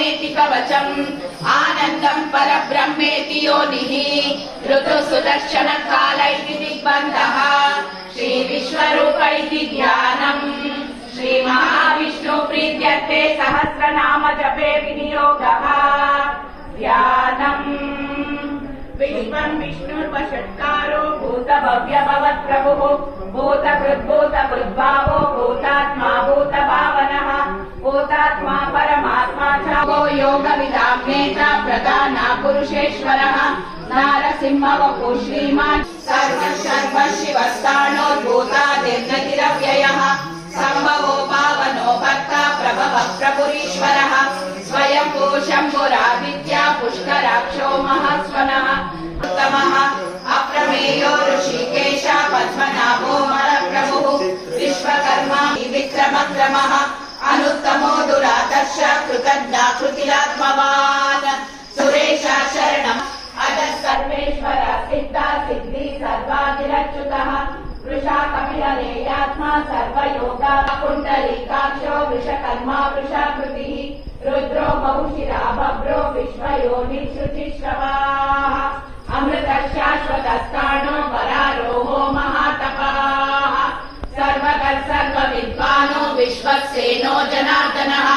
च आनन्दम् परब्रह्मेति योनिः। ऋतु सुदर्शन काल इति दिग्बन्धः। श्रीविश्वरूप इति ध्यानम् श्रीमहाविष्णु प्रीत्यर्थे सहस्र जपे विनियोगः। ध्यानम्। विश्वम् विष्णुर्वषट्कारो भूत भव्य भवत्प्रभुः भूत कृद्भूत प्रणवो योगविदाम्नेता प्रधाना पुरुषेश्वरः। नारसिंहवपु श्रीमान् सर्व शर्व शिवस्तानोद्भूतादिर्नतिरव्ययः सम्भवो पावनो भक्ता प्रभवः प्रपुरीश्वरः स्वयम्भो शम्भुरादित्या पुष्कराक्षो महस्वनः। उत्तमः। अप्रमेयो ऋषिकेशा पद्मनाभो मरप्रभुः विश्वकर्मा विक्रमक्रमः अनुत्तमो दुरादर्श कृतज्ञाकृतिरात्मवान् सुरेश शरणम् अजः सर्वेश्वर सिद्धा सिद्धि सर्वादिरच्युतः वृषा कपिललेयात्मा सर्वयोगा कुण्डलीकाक्षो वृषकर्मा वृषाकृतिः। रुद्रो बहुशिरा भद्रो विश्वयोनिश्रुतिश्रवाः अमृत विश्वक्सेनो जनार्दनः।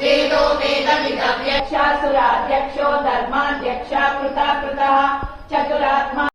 वेदो वेदविदव्यक्षासुराध्यक्षो धर्माध्यक्षा कृता कृतः चतुरात्मा